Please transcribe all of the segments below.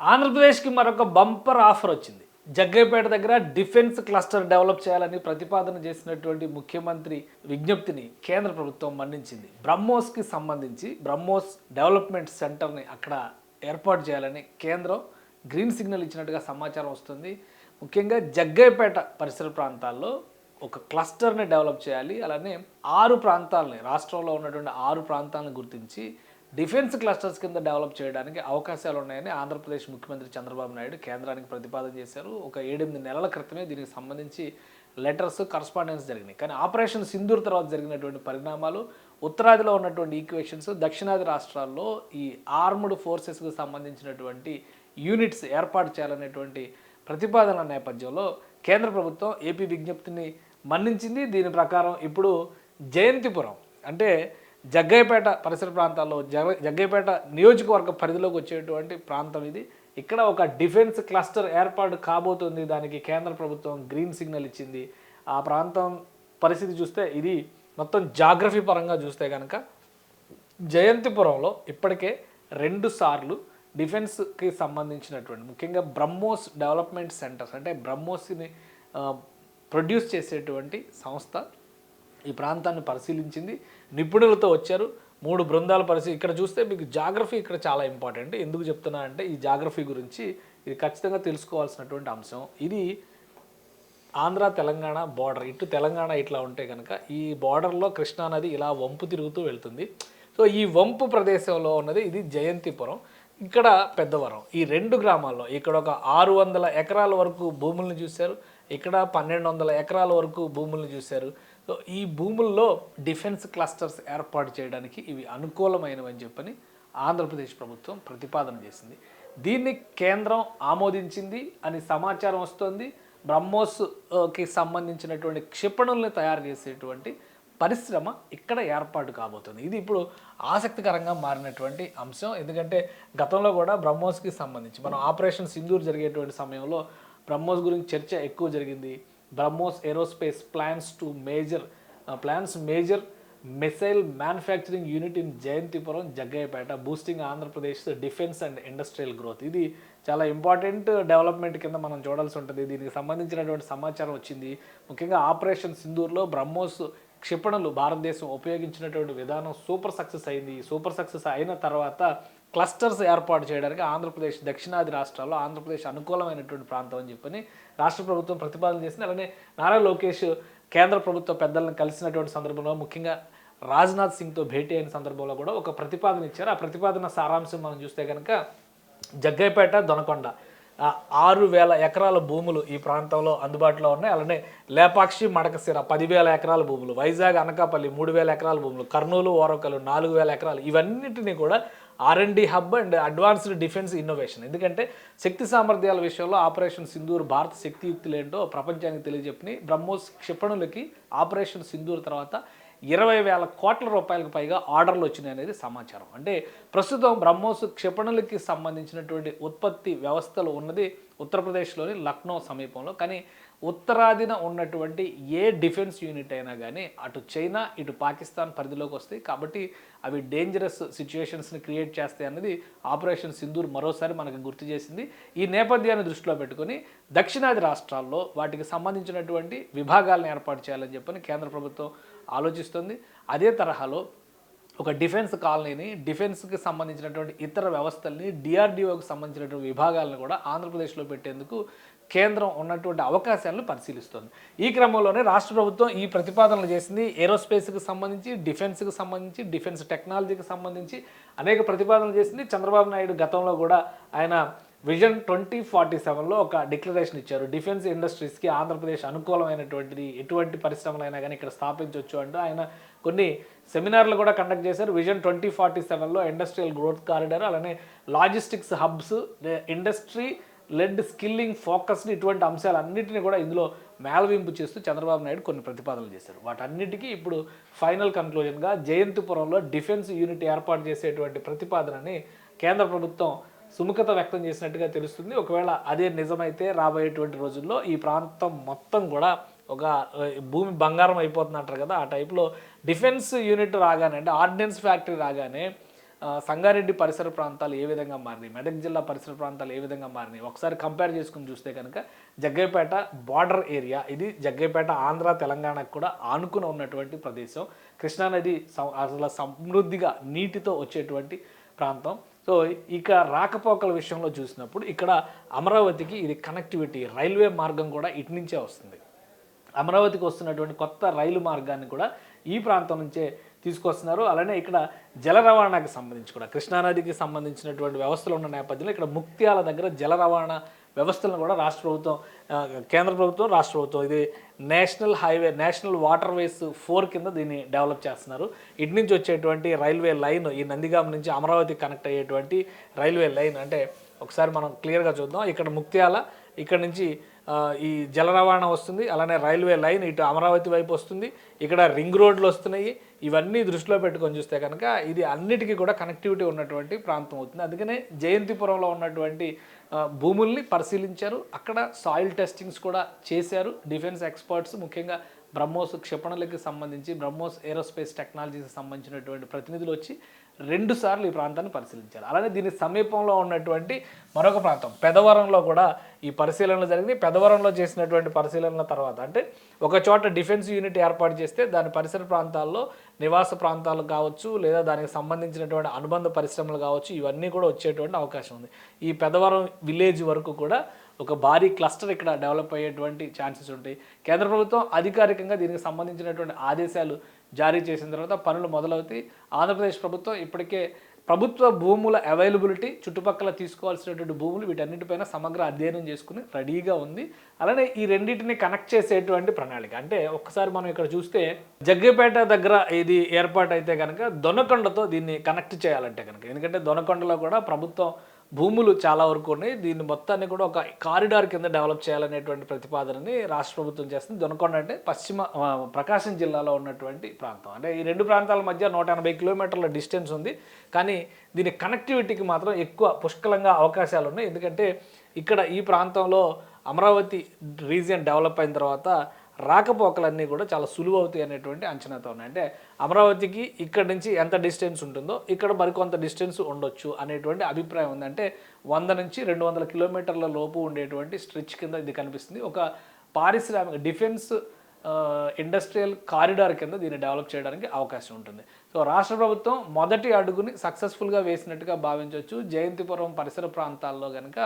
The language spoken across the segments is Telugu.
ఆంధ్రప్రదేశ్కి మరొక బంపర్ ఆఫర్ వచ్చింది. జగ్గైపేట దగ్గర డిఫెన్స్ క్లస్టర్ డెవలప్ చేయాలని ప్రతిపాదన చేసినటువంటి ముఖ్యమంత్రి విజ్ఞప్తిని కేంద్ర ప్రభుత్వం మన్నించింది. బ్రహ్మోస్కి సంబంధించి బ్రహ్మోస్ డెవలప్మెంట్ సెంటర్ని అక్కడ ఏర్పాటు చేయాలని కేంద్రం గ్రీన్ సిగ్నల్ ఇచ్చినట్టుగా సమాచారం వస్తుంది. ముఖ్యంగా జగ్గైపేట పరిసర ప్రాంతాల్లో ఒక క్లస్టర్ని డెవలప్ చేయాలి. అలానే ఆరు ప్రాంతాలని రాష్ట్రంలో ఉన్నటువంటి ఆరు ప్రాంతాలను గుర్తించి డిఫెన్స్ క్లస్టర్స్ కింద డెవలప్ చేయడానికి అవకాశాలు ఉన్నాయని ఆంధ్రప్రదేశ్ ముఖ్యమంత్రి చంద్రబాబు నాయుడు కేంద్రానికి ప్రతిపాదన చేశారు. ఒక ఏడెనిమిది నెలల క్రితమే దీనికి సంబంధించి లెటర్స్ కరస్పాండెన్స్ జరిగినాయి. కానీ ఆపరేషన్ సింధూర్ తర్వాత జరిగినటువంటి పరిణామాలు ఉత్తరాదిలో ఉన్నటువంటి ఈక్వేషన్స్ దక్షిణాది రాష్ట్రాల్లో ఈ ఆర్మ్డ్ ఫోర్సెస్కు సంబంధించినటువంటి యూనిట్స్ ఏర్పాటు చేయాలనేటువంటి ప్రతిపాదన నేపథ్యంలో కేంద్ర ప్రభుత్వం ఏపీ విజ్ఞప్తిని మన్నించింది. దీని ప్రకారం ఇప్పుడు జయంతిపురం అంటే జగ్గయ్యపేట పరిసర ప్రాంతాల్లో జగ జగ్గయ్యపేట నియోజకవర్గ పరిధిలోకి వచ్చేటువంటి ప్రాంతం ఇది. ఇక్కడ ఒక డిఫెన్స్ క్లస్టర్ ఏర్పాటు కాబోతుంది. దానికి కేంద్ర ప్రభుత్వం గ్రీన్ సిగ్నల్ ఇచ్చింది. ఆ ప్రాంతం పరిస్థితి చూస్తే ఇది మొత్తం జాగ్రఫీ పరంగా చూస్తే కనుక జయంతిపురంలో ఇప్పటికే రెండు సార్లు డిఫెన్స్కి సంబంధించినటువంటి ముఖ్యంగా బ్రహ్మోస్ డెవలప్మెంట్ సెంటర్స్ అంటే బ్రహ్మోస్ని ప్రొడ్యూస్ చేసేటువంటి సంస్థ ఈ ప్రాంతాన్ని పరిశీలించింది. నిపుణులతో వచ్చారు. మూడు బృందాలు పరిశీలి ఇక్కడ చూస్తే మీకు జాగ్రఫీ ఇక్కడ చాలా ఇంపార్టెంట్. ఎందుకు చెప్తున్నా అంటే ఈ జాగ్రఫీ గురించి ఇది ఖచ్చితంగా తెలుసుకోవాల్సినటువంటి అంశం. ఇది ఆంధ్ర తెలంగాణ బార్డర్. ఇటు తెలంగాణ ఇట్లా ఉంటే కనుక ఈ బార్డర్లో కృష్ణానది ఇలా వంపు తిరుగుతూ వెళ్తుంది. సో ఈ వంపు ప్రదేశంలో ఉన్నది ఇది జయంతిపురం. ఇక్కడ పెద్దవరం. ఈ రెండు గ్రామాల్లో ఇక్కడ ఒక ఆరు వందల ఎకరాల వరకు భూములను చూశారు. ఇక్కడ పన్నెండు వందల ఎకరాల వరకు భూములను చూశారు. ఈ భూముల్లో డిఫెన్స్ క్లస్టర్స్ ఏర్పాటు చేయడానికి ఇవి అనుకూలమైనవని చెప్పని ఆంధ్రప్రదేశ్ ప్రభుత్వం ప్రతిపాదన చేసింది. దీన్ని కేంద్రం ఆమోదించింది అని సమాచారం వస్తోంది. బ్రహ్మోస్కి సంబంధించినటువంటి క్షిపణుల్ని తయారు చేసేటువంటి పరిశ్రమ ఇక్కడ ఏర్పాటు కాబోతుంది. ఇది ఇప్పుడు ఆసక్తికరంగా మారినటువంటి అంశం. ఎందుకంటే గతంలో కూడా బ్రహ్మోస్కి సంబంధించి మనం ఆపరేషన్ సింధూర్ జరిగేటువంటి సమయంలో బ్రహ్మోస్ గురించి చర్చ ఎక్కువ జరిగింది. BrahMos aerospace plans to major plans major missile manufacturing unit in Jayanthipuram Jaggayyapeta boosting Andhra Pradesh defence and industrial growth ఇది చాలా ఇంపార్టెంట్ డెవలప్మెంట్ కింద మనం చూడాల్సి ఉంటుంది. దీనికి సంబంధించినటువంటి సమాచారం వచ్చింది. ముఖ్యంగా ఆపరేషన్ సింధూర్లో బ్రహ్మోస్ క్షిపణులు భారతదేశం ఉపయోగించినటువంటి విధానం సూపర్ సక్సెస్ అయింది. సూపర్ సక్సెస్ అయిన తర్వాత క్లస్టర్స్ ఏర్పాటు చేయడానికి ఆంధ్రప్రదేశ్ దక్షిణాది రాష్ట్రాల్లో ఆంధ్రప్రదేశ్ అనుకూలమైనటువంటి ప్రాంతం అని చెప్పని రాష్ట్ర ప్రభుత్వం ప్రతిపాదన చేసింది. అలానే నారా లోకేష్ కేంద్ర ప్రభుత్వ పెద్దలను కలిసినటువంటి సందర్భంలో ముఖ్యంగా రాజ్నాథ్ సింగ్తో భేటీ అయిన సందర్భంలో కూడా ఒక ప్రతిపాదన ఇచ్చారు. ఆ ప్రతిపాదన సారాంశం మనం చూస్తే కనుక జగ్గైపేట దొనకొండ ఆరు వేల ఎకరాల భూములు ఈ ప్రాంతంలో అందుబాటులో ఉన్నాయి. అలానే లేపాక్షి మడకసిర పదివేల ఎకరాల భూములు వైజాగ్ అనకాపల్లి మూడు వేల ఎకరాల భూములు కర్నూలు ఓరకలు నాలుగు వేల ఎకరాలు ఇవన్నిటినీ కూడా R and D hub and advanced defence innovation ఎందుకంటే శక్తి సామర్థ్యాల విషయంలో ఆపరేషన్ సింధూర్ భారత శక్తియుక్తులు ఏంటో ప్రపంచానికి తెలియజెప్పని బ్రహ్మోస్ క్షిపణులకి ఆపరేషన్ సింధూర్ తర్వాత ఇరవై వేల కోట్ల రూపాయలకు పైగా ఆర్డర్లు వచ్చినాయి అనేది సమాచారం. అంటే ప్రస్తుతం బ్రహ్మోస్ క్షిపణులకి సంబంధించినటువంటి ఉత్పత్తి వ్యవస్థలు ఉన్నది ఉత్తరప్రదేశ్లోని లక్నో సమీపంలో. కానీ ఉత్తరాదిన ఉన్నటువంటి ఏ డిఫెన్స్ యూనిట్ అయినా కానీ అటు చైనా ఇటు పాకిస్తాన్ పరిధిలోకి వస్తాయి. కాబట్టి అవి డేంజరస్ సిచ్యుయేషన్స్ని క్రియేట్ చేస్తాయి అన్నది ఆపరేషన్ సింధూర్ మరోసారి మనకు గుర్తు చేసింది. ఈ నేపథ్యాన్ని దృష్టిలో పెట్టుకొని దక్షిణాది రాష్ట్రాల్లో వాటికి సంబంధించినటువంటి విభాగాలను ఏర్పాటు చేయాలని చెప్పని కేంద్ర ప్రభుత్వం ఆలోచిస్తుంది. అదే తరహాలో ఒక డిఫెన్స్ కాలనీని డిఫెన్స్కి సంబంధించినటువంటి ఇతర వ్యవస్థల్ని డిఆర్డిఓకి సంబంధించినటువంటి విభాగాలను కూడా ఆంధ్రప్రదేశ్లో పెట్టేందుకు కేంద్రం ఉన్నటువంటి అవకాశాలను పరిశీలిస్తుంది. ఈ క్రమంలోనే రాష్ట్ర ప్రభుత్వం ఈ ప్రతిపాదనలు చేసింది. ఏరోస్పేస్కి సంబంధించి డిఫెన్స్కి సంబంధించి డిఫెన్స్ టెక్నాలజీకి సంబంధించి అనేక ప్రతిపాదనలు చేసింది. చంద్రబాబు నాయుడు గతంలో కూడా ఆయన విజన్ ట్వంటీ ఫార్టీ సెవెన్లో ఒక డిక్లరేషన్ ఇచ్చారు. డిఫెన్స్ ఇండస్ట్రీస్కి ఆంధ్రప్రదేశ్ అనుకూలమైనటువంటిది ఎటువంటి పరిశ్రమలైనా కానీ ఇక్కడ స్థాపించవచ్చు అంటూ ఆయన కొన్ని సెమినార్లు కూడా కండక్ట్ చేశారు. విజన్ ట్వంటీ ఫార్టీ సెవెన్లో ఇండస్ట్రియల్ గ్రోత్ కారిడార్ అలానే logistics hubs industry led skilling ఫోకస్ని ఇటువంటి అంశాలన్నింటినీ కూడా ఇందులో మేళవింపు చేస్తూ చంద్రబాబు నాయుడు కొన్ని ప్రతిపాదనలు చేశారు. వాటన్నిటికీ ఇప్పుడు ఫైనల్ కన్క్లూజన్గా జయంతిపురంలో డిఫెన్స్ యూనిట్ ఏర్పాటు చేసేటువంటి ప్రతిపాదనని కేంద్ర ప్రభుత్వం సుముఖత వ్యక్తం చేసినట్టుగా తెలుస్తుంది. ఒకవేళ అదే నిజమైతే రాబోయేటువంటి రోజుల్లో ఈ ప్రాంతం మొత్తం కూడా ఒక భూమి బంగారం అయిపోతుంది అంటారు కదా ఆ టైప్లో డిఫెన్స్ యూనిట్ రాగానే అంటే ఆర్డినెన్స్ ఫ్యాక్టరీ రాగానే సంగారెడ్డి పరిసర ప్రాంతాలు ఏ విధంగా మారినాయి మెదక్ జిల్లా పరిసర ప్రాంతాలు ఏ విధంగా మారినాయి? ఒకసారి కంపేర్ చేసుకుని చూస్తే కనుక జగ్గైపేట బార్డర్ ఏరియా ఇది జగ్గైపేట ఆంధ్ర తెలంగాణకు కూడా ఆనుకుని ఉన్నటువంటి ప్రదేశం. కృష్ణానది అసలు సమృద్ధిగా నీటితో వచ్చేటువంటి ప్రాంతం. సో ఇక రాకపోకల విషయంలో చూసినప్పుడు ఇక్కడ అమరావతికి ఇది కనెక్టివిటీ రైల్వే మార్గం కూడా ఇటు నుంచే వస్తుంది. అమరావతికి వస్తున్నటువంటి కొత్త రైలు మార్గాన్ని కూడా ఈ ప్రాంతం నుంచే తీసుకొస్తున్నారు. అలానే ఇక్కడ జల రవాణాకి సంబంధించి కూడా కృష్ణానదికి సంబంధించినటువంటి వ్యవస్థలు ఉన్న నేపథ్యంలో ఇక్కడ ముక్త్యాల దగ్గర జల రవాణా వ్యవస్థలను కూడా రాష్ట్ర ప్రభుత్వం కేంద్ర ప్రభుత్వం రాష్ట్ర ప్రభుత్వం ఇది national highway national waterways four కింద దీన్ని డెవలప్ చేస్తున్నారు. ఇటు నుంచి వచ్చేటువంటి రైల్వే లైన్ ఈ నందిగాం నుంచి అమరావతి కనెక్ట్ అయ్యేటువంటి రైల్వే లైన్ అంటే ఒకసారి మనం క్లియర్గా చూద్దాం. ఇక్కడ ముక్త్యాల ఇక్కడ నుంచి ఈ జల రవాణా వస్తుంది అలానే రైల్వే లైన్ ఇటు అమరావతి వైపు వస్తుంది ఇక్కడ రింగ్ రోడ్లు వస్తున్నాయి ఇవన్నీ దృష్టిలో పెట్టుకొని చూస్తే కనుక ఇది అన్నిటికీ కూడా కనెక్టివిటీ ఉన్నటువంటి ప్రాంతం అవుతుంది. అందుకనే జయంతిపురంలో ఉన్నటువంటి భూముల్ని పరిశీలించారు అక్కడ సాయిల్ టెస్టింగ్స్ కూడా చేశారు డిఫెన్స్ ఎక్స్పర్ట్స్ ముఖ్యంగా బ్రహ్మోస్ క్షిపణులకి సంబంధించి బ్రహ్మోస్ ఏరోస్పేస్ టెక్నాలజీకి సంబంధించినటువంటి ప్రతినిధులు వచ్చి రెండు సార్లు ఈ ప్రాంతాన్ని పరిశీలించారు. అలానే దీని సమీపంలో ఉన్నటువంటి మరొక ప్రాంతం పెదవరంలో కూడా ఈ పరిశీలనలు జరిగింది. పెదవరంలో చేసినటువంటి పరిశీలనల తర్వాత అంటే ఒక చోట డిఫెన్స్ యూనిట్ ఏర్పాటు చేస్తే దాని పరిసర ప్రాంతాల్లో నివాస ప్రాంతాలు కావచ్చు లేదా దానికి సంబంధించినటువంటి అనుబంధ పరిశ్రమలు కావచ్చు ఇవన్నీ కూడా వచ్చేటువంటి అవకాశం ఉంది. ఈ పెదవరం విలేజ్ వరకు కూడా ఒక భారీ క్లస్టర్ ఇక్కడ డెవలప్ అయ్యేటువంటి ఛాన్సెస్ ఉంటాయి. కేంద్ర ప్రభుత్వం అధికారికంగా దీనికి సంబంధించినటువంటి ఆదేశాలు జారీ చేసిన తర్వాత పనులు మొదలవుతాయి. ఆంధ్రప్రదేశ్ ప్రభుత్వం ఇప్పటికే ప్రభుత్వ భూముల అవైలబిలిటీ చుట్టుపక్కల తీసుకోవాల్సినటువంటి భూములు వీటన్నిటిపైన సమగ్ర అధ్యయనం చేసుకుని రెడీగా ఉంది. అలానే ఈ రెండింటిని కనెక్ట్ చేసేటువంటి ప్రణాళిక. అంటే ఒక్కసారి మనం ఇక్కడ చూస్తే జగ్గపేట దగ్గర ఇది ఏర్పాటు అయితే కనుక దొనకొండతో దీన్ని కనెక్ట్ చేయాలంటే కనుక ఎందుకంటే దొనకొండలో కూడా ప్రభుత్వం భూములు చాలా వరకు ఉన్నాయి. దీన్ని మొత్తాన్ని కూడా ఒక కారిడార్ కింద డెవలప్ చేయాలనేటువంటి ప్రతిపాదనని రాష్ట్ర ప్రభుత్వం చేస్తుంది. దొనకొండ అంటే పశ్చిమ ప్రకాశం జిల్లాలో ఉన్నటువంటి ప్రాంతం. అంటే ఈ రెండు ప్రాంతాల మధ్య నూట ఎనభై కిలోమీటర్ల డిస్టెన్స్ ఉంది. కానీ దీని కనెక్టివిటీకి మాత్రం ఎక్కువ పుష్కలంగా అవకాశాలు ఉన్నాయి. ఎందుకంటే ఇక్కడ ఈ ప్రాంతంలో అమరావతి రీజియన్ డెవలప్ అయిన తర్వాత రాకపోకలన్నీ కూడా చాలా సులువు అవుతాయి అనేటువంటి అంచనాతో ఉన్నాయి. అంటే అమరావతికి ఇక్కడ నుంచి ఎంత డిస్టెన్స్ ఉంటుందో ఇక్కడ మరికొంత డిస్టెన్స్ ఉండొచ్చు అనేటువంటి అభిప్రాయం ఉంది. అంటే వంద నుంచి రెండు వందల కిలోమీటర్ల లోపు ఉండేటువంటి స్ట్రెచ్ కింద ఇది కనిపిస్తుంది. ఒక పారిశ్రామిక డిఫెన్స్ ఇండస్ట్రియల్ కారిడార్ కింద దీన్ని డెవలప్ చేయడానికి అవకాశం ఉంటుంది. సో రాష్ట్ర ప్రభుత్వం మొదటి అడుగుని సక్సెస్ఫుల్గా వేసినట్టుగా భావించవచ్చు. జయంతిపురం పరిసర ప్రాంతాల్లో కనుక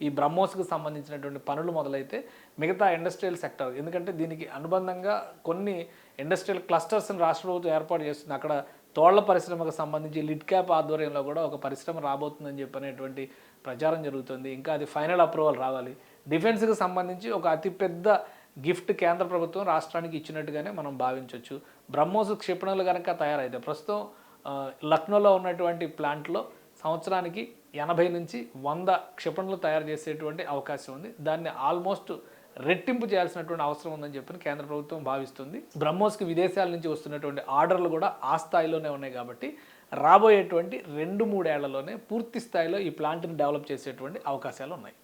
ఈ బ్రహ్మోస్కి సంబంధించినటువంటి పనులు మొదలైతే మిగతా ఇండస్ట్రియల్ సెక్టర్. ఎందుకంటే దీనికి అనుబంధంగా కొన్ని ఇండస్ట్రియల్ క్లస్టర్స్ని రాష్ట్ర ప్రభుత్వం ఏర్పాటు చేస్తుంది. అక్కడ తోళ్ళ పరిశ్రమకు సంబంధించి లిడ్ క్యాప్ ఆధ్వర్యంలో కూడా ఒక పరిశ్రమ రాబోతుందని చెప్పనేటువంటి ప్రచారం జరుగుతుంది. ఇంకా అది ఫైనల్ అప్రూవల్ రావాలి. డిఫెన్స్కి సంబంధించి ఒక అతిపెద్ద గిఫ్ట్ కేంద్ర ప్రభుత్వం రాష్ట్రానికి ఇచ్చినట్టుగానే మనం భావించవచ్చు బ్రహ్మోస్ క్షిపణులు కనుక తయారైతే ప్రస్తుతం లక్నోలో ఉన్నటువంటి ప్లాంట్లో సంవత్సరానికి ఎనభై నుంచి వంద క్షిపణులు తయారు చేసేటువంటి అవకాశం ఉంది. దాన్ని ఆల్మోస్ట్ రెట్టింపు చేయాల్సినటువంటి అవసరం ఉందని చెప్పి కేంద్ర ప్రభుత్వం భావిస్తుంది. బ్రహ్మోస్కి విదేశాల నుంచి వస్తున్నటువంటి ఆర్డర్లు కూడా ఆ స్థాయిలోనే ఉన్నాయి కాబట్టి రాబోయేటువంటి రెండు మూడేళ్ళలోనే పూర్తి స్థాయిలో ఈ ప్లాంట్ని డెవలప్ చేసేటువంటి అవకాశాలు ఉన్నాయి.